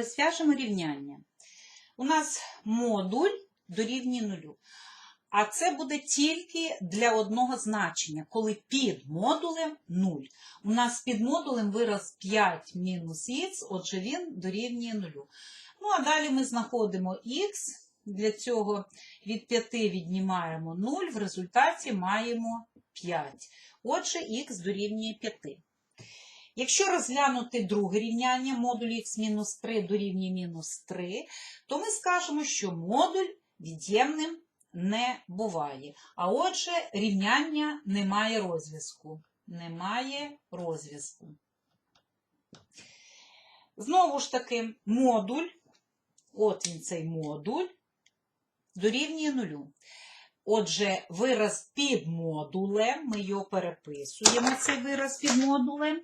Розв'яжемо рівняння. У нас модуль дорівнює нулю. А це буде тільки для одного значення, коли під модулем 0. У нас під модулем вираз 5 мінус х, отже він дорівнює 0. Ну, а далі ми знаходимо х, для цього від 5 віднімаємо 0, в результаті маємо 5. Отже, х дорівнює 5. Якщо розглянути друге рівняння, модуль х-3 дорівнює мінус 3, то ми скажемо, що модуль від'ємним не буває. А отже, рівняння немає розв'язку. Немає розв'язку. Знову ж таки, модуль, от він цей модуль, дорівнює нулю. Отже, вираз під модулем, ми його переписуємо, цей вираз під модулем.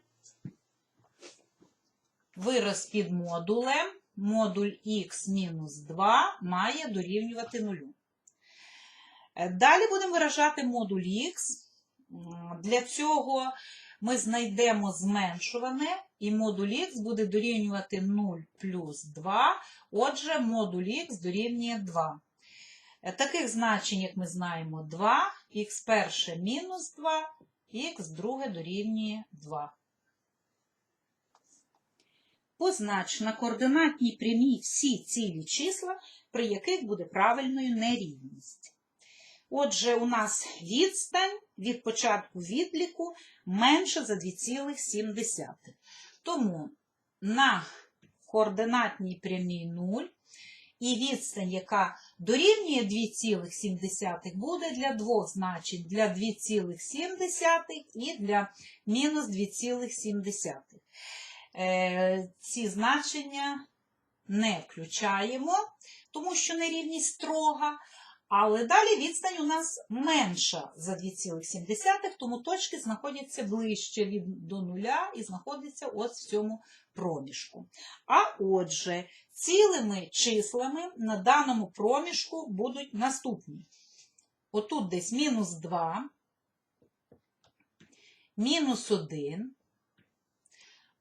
Вираз під модулем, модуль х-2 має дорівнювати нулю. Е, Далі будемо виражати модуль х. Для цього ми знайдемо зменшуване, і модуль х буде дорівнювати 0 плюс 2, отже, модуль х дорівнює 2. Е, Таких значень, як ми знаємо, 2, х перше мінус 2, х друге дорівнює 2. Познач на координатній прямій всі цілі числа, при яких буде правильною нерівність. Отже, у нас відстань від початку відліку менше за 2,7. Тому на координатній прямій 0 і відстань, яка дорівнює 2,7, буде для двох значень, для 2,7 і для мінус 2,7. Е, Ці значення не включаємо, тому що нерівність строга. Але далі відстань у нас менша за 2,7, тому точки знаходяться ближче від до нуля і знаходяться ось в цьому проміжку. А отже, цілими числами на даному проміжку будуть наступні. Отут десь мінус 2, мінус 1,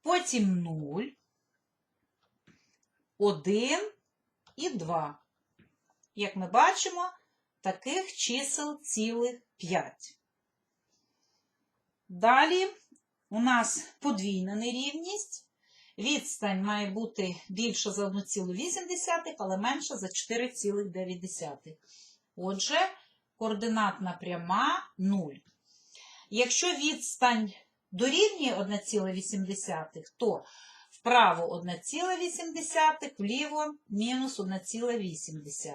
потім 0, 1 і 2. Як ми бачимо, таких чисел цілих 5. Далі у нас подвійна нерівність. Відстань має бути більша за 1,8, але менша за 4,9. Отже, координатна пряма 0. Якщо відстань дорівнює 1,8, то вправо 1,8, вліво мінус 1,8.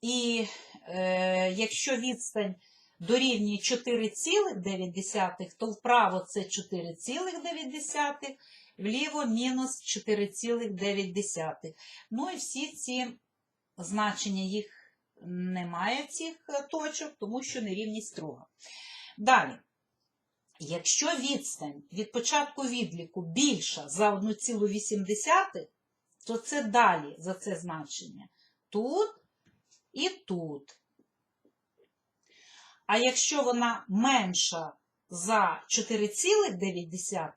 І е, якщо відстань дорівнює 4,9, то вправо це 4,9, вліво мінус 4,9. Ну і всі ці значення їх немає цих точок, тому що нерівність строга. Далі. Якщо відстань від початку відліку більша за 1,8, то це далі за це значення. Тут і тут. А якщо вона менша за 4,9,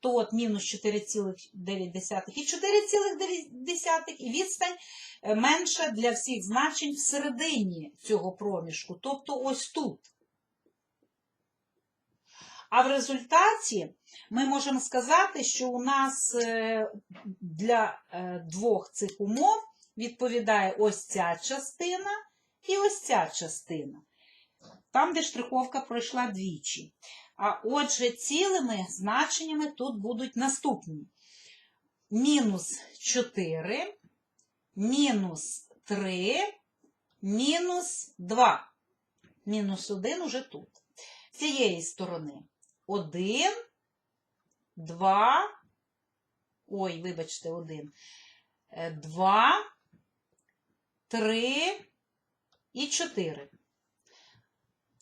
то от мінус 4,9 і 4,9 і відстань менша для всіх значень всередині цього проміжку, тобто ось тут. А в результаті ми можемо сказати, що у нас е, для е, двох цих умов відповідає ось ця частина і ось ця частина. Там, де штриховка пройшла двічі. А отже, цілими значеннями тут будуть наступні: мінус 4, мінус 3, мінус 2. Мінус 1 уже тут. З цієї сторони. 1, 2, ой, вибачте, 1, 2, 3 і 4.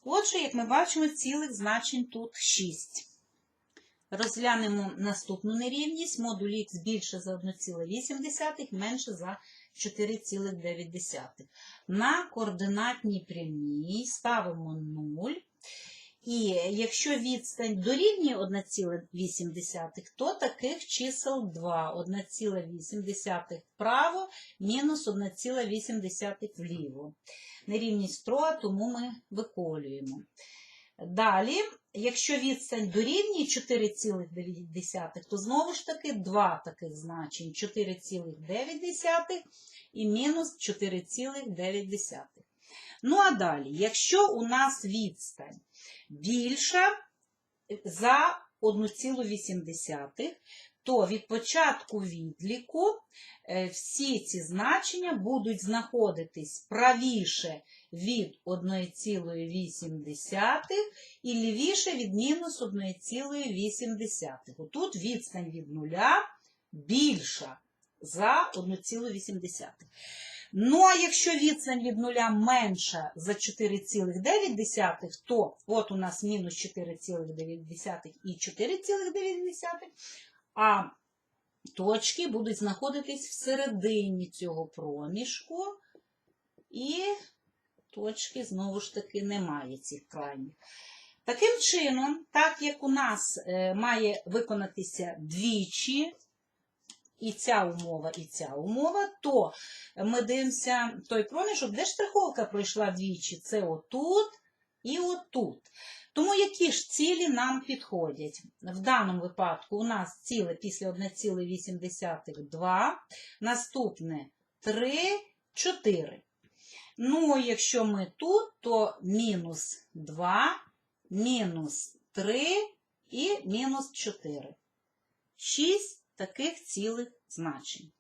Отже, як ми бачимо, цілих значень тут 6. Розглянемо наступну нерівність. Модуль х більше за 1,8, менше за 4,9. На координатній прямій ставимо 0. І якщо відстань дорівнює 1,8, то таких чисел 2. 1,8 вправо, мінус 1,8 вліво. Нерівність строга, тому ми виколюємо. Далі, якщо відстань дорівнює 4,9, то знову ж таки два таких значень 4,9 і мінус 4,9. Ну а далі, якщо у нас відстань більша за 1,8, то від початку відліку е, всі ці значення будуть знаходитись правіше від 1,8 і лівіше від мінус 1,8. Отут відстань від нуля більша за 1,8. Ну, а якщо відстань від нуля менша за 4,9, то от у нас мінус 4,9 і 4,9, а точки будуть знаходитись всередині цього проміжку, і точки, знову ж таки, немає цих крайніх. Таким чином, так як у нас е, має виконатися двічі, і ця умова, і ця умова, то ми дивимося той проміжок, де штриховка пройшла двічі. Це отут і отут. Тому які ж цілі нам підходять? В даному випадку у нас ціле після 1,8 2, наступне 3, 4. Ну, якщо ми тут, то мінус 2, мінус 3 і мінус 4. 6 таких цілих значень.